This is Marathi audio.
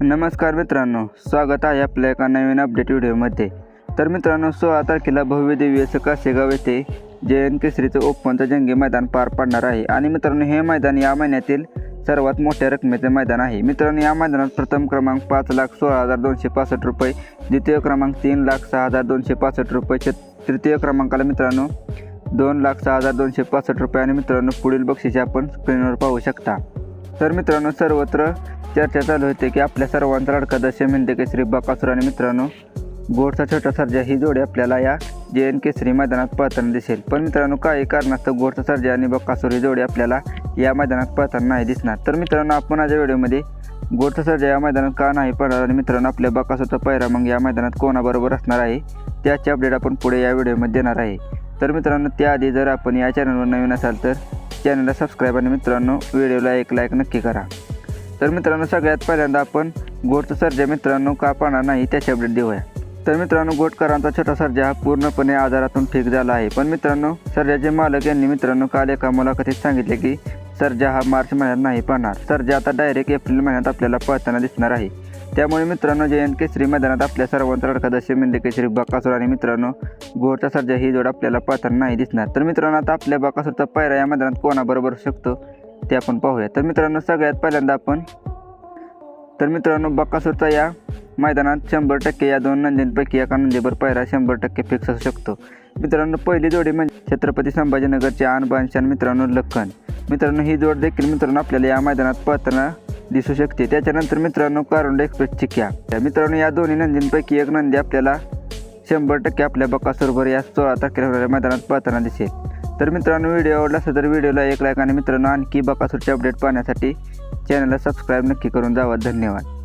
नमस्कार मित्रांनो स्वागत आहे आपल्या एका नवीन अपडेट व्हिडिओमध्ये. तर मित्रांनो सोळा तारखेला भव्य देवी असं काशेगाव येथे जयंत एन केसरीचं ओपनचं जंगी मैदान पार पाडणार आहे. आणि मित्रांनो हे मैदान या महिन्यातील सर्वात मोठ्या रकमेचे मैदान आहे. मित्रांनो या मैदानात प्रथम क्रमांक पाच लाख सोळा हजार दोनशे पासष्ट रुपये द्वितीय क्रमांक तीन लाख सहा हजार दोनशे पासष्ट रुपये तृतीय क्रमांकाला मित्रांनो दोन लाख सहा हजार दोनशे पासष्ट रुपये. आणि मित्रांनो पुढील बक्षिसे आपण स्क्रीनवर पाहू शकता. तर मित्रांनो सर्वत्र चर्चा चालू होते की आपल्या सर्वांचा लाडका दशम हिंद म्हणजे केसरी बकासूर आणि मित्रांनो गोडचा छोटा सर्जा ही जोडी आपल्याला या जे एन केसरी मैदानात पळताना दिसेल. पण मित्रांनो काही कारणास्तव गोडचा सर्जा आणि बकासूर ही जोडी आपल्याला या मैदानात पळताना नाही दिसणार. तर मित्रांनो आपण आज व्हिडिओमध्ये गोडचा सर्जा या मैदानात का नाही पडणार आणि मित्रांनो आपल्या बकासूरचा पैरा मग या मैदानात कोणाबरोबर असणार आहे त्याची अपडेट आपण पुढे या व्हिडिओमध्ये देणार आहे. तर मित्रांनो त्याआधी जर आपण या चॅनलवर नवीन असाल तर चॅनलला सबस्क्राईब आणि मित्रांनो व्हिडिओला एक लाईक नक्की करा. तर मित्रांनो सगळ्यात पहिल्यांदा आपण गोडचा सर्जा मित्रांनो का पाहणार नाही त्याची अपडेट देऊया. तर मित्रांनो गोटकरांचा छोटा सर्जा हा पूर्णपणे आजारातून ठीक झाला आहे. पण मित्रांनो सर्जाचे मालक यांनी मित्रांनो काल एका मुलाखतीत सांगितले की सर्जा हा मार्च महिन्यात नाही पाहणार. सर्जा आता डायरेक्ट एप्रिल महिन्यात आपल्याला पळताना दिसणार आहे. त्यामुळे मित्रांनो जे एन केसरी मैदानात आपल्या सर्वांचा लडका दशमी मिंदे केसरी बकासूर आणि मित्रांनो गोडचा सर्जा ही जोड आपल्याला पळताना नाही दिसणार. तर मित्रांनो आता आपल्या बकासूरचा पायरा या मैदानात कोणाबरोबर शकतो? ते आपण पाहूया. तर मित्रांनो सगळ्यात पहिल्यांदा आपण तर मित्रांनो बक्कासूरचा या मैदानात शंभर टक्के या दोन नंदींपैकी एका नंदीवर पहिरा शंभर टक्के फिक्स असू शकतो. मित्रांनो पहिली जोडी म्हणजे छत्रपती संभाजीनगरचे आणबानशान मित्रांनो लखन. मित्रांनो ही जोड देखील मित्रांनो आपल्याला या मैदानात पाहताना दिसू शकते. त्याच्यानंतर मित्रांनो कारुंड एक्सप्रेसची क्या. त्या मित्रांनो या दोन्ही नंदींपैकी एक नंदी आपल्याला शंभर टक्के आपल्या बकासूरभर या सोळा तारखेला होणाऱ्या मैदानात पाहताना दिसेल. तर मित्रांनो व्हिडिओ आवडला असेल तर व्हिडिओला एक लाईक आणि मित्रांनो आणखी बकासूरचे अपडेट पाहण्यासाठी चॅनलला सबस्क्राईब नक्की करून जावा. धन्यवाद.